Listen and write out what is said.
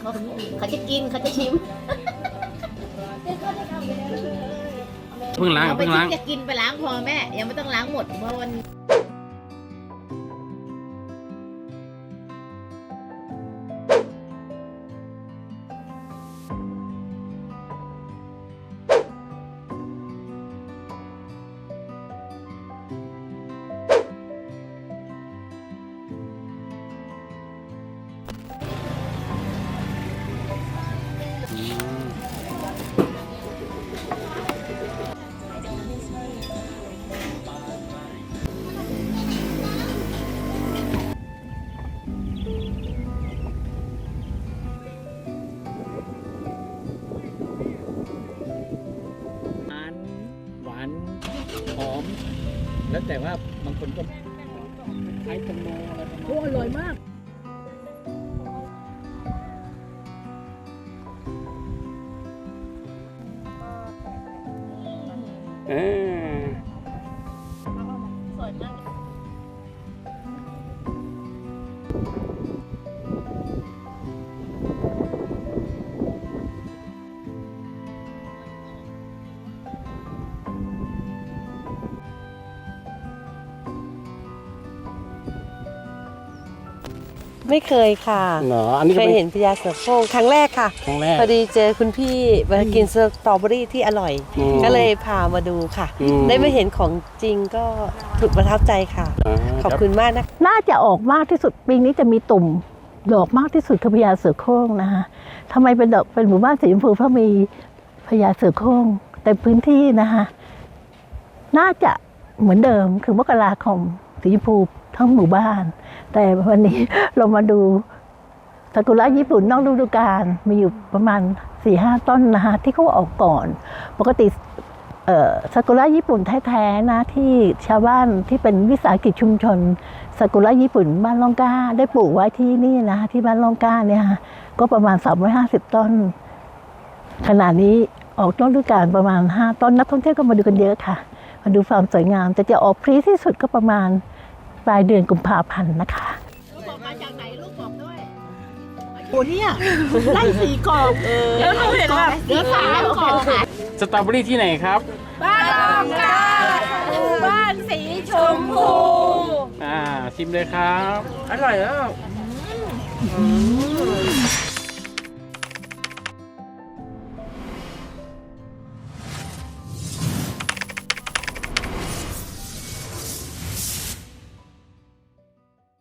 เขาเขาจะกินเขาจะชิมเพิ่งล้างเอาไปเพิ่งล้างทิ้งจะกินไปล้างพอแม่ ยังไม่ต้องล้างหมดเพราะวัน แล้วแต่ว่าบางคนก็ใช้ตังโมอะไรประมาโอ้อร่อยมากเออสวยมาก ไม่เคยค่ะเหรออันนี้เคก็ยเป็นเห็นพญาเสือโคร่งครั้งแรกค่ะ ครั้งแรก พอดีเจอคุณพี่มากินสตรอเบอรี่ที่อร่อย อืมก็เลยพามาดูค่ะ อืม ได้มาเห็นของจริงก็ถูกประทับใจค่ะาขอบคุณมากนะน่าจะออกมากที่สุดปีนี้จะมีตุ่มดอกมากที่สุดคือพญาเสือโคร่งนะคะทำไมเป็นดอกเป็นหมู่บ้านสีชมพูเพราะมีพญาเสือโคร่งแต่พื้นที่นะคะน่าจะเหมือนเดิมคือมกราคมสีชมพูทั้งหมู่บ้าน แต่วันนี้เรามาดูซากุระญี่ปุ่นนอกฤดูกาลมีอยู่ประมาณสี่ห้าต้นนะคะที่เขาออกก่อน ปกติซากุระญี่ปุ่นแท้ๆนะที่ชาวบ้านที่เป็นวิสาหกิจชุมชนซากุระญี่ปุ่นบ้านล่องก้า ได้ปลูกไว้ที่นี่นะที่บ้านล่องก้าเนี่ยก็ประมาณ 350 ต้น ขณะนี้ออกต้นฤดูกาลประมาณ 5 ต้นนักท่องเที่ยวก็มาดูกันเยอะค่ะ มาดูความสวยงามแต่จะออกพรีที่สุดก็ประมาณ ปลายเดือนกุมภาพันธ์นะคะ ลูกบอกมาจากไหนลูกบอกด้วยโอ้เนี่ยได้สี่กล่องแล้วเราเห็นแบบเดี๋ยวสามกล่องสตรอเบอรี่ที่ไหนครับ บ้านลองกาหมู่บ้านสีชมพูอ่าชิมเลยครับ อร่อยแล้ว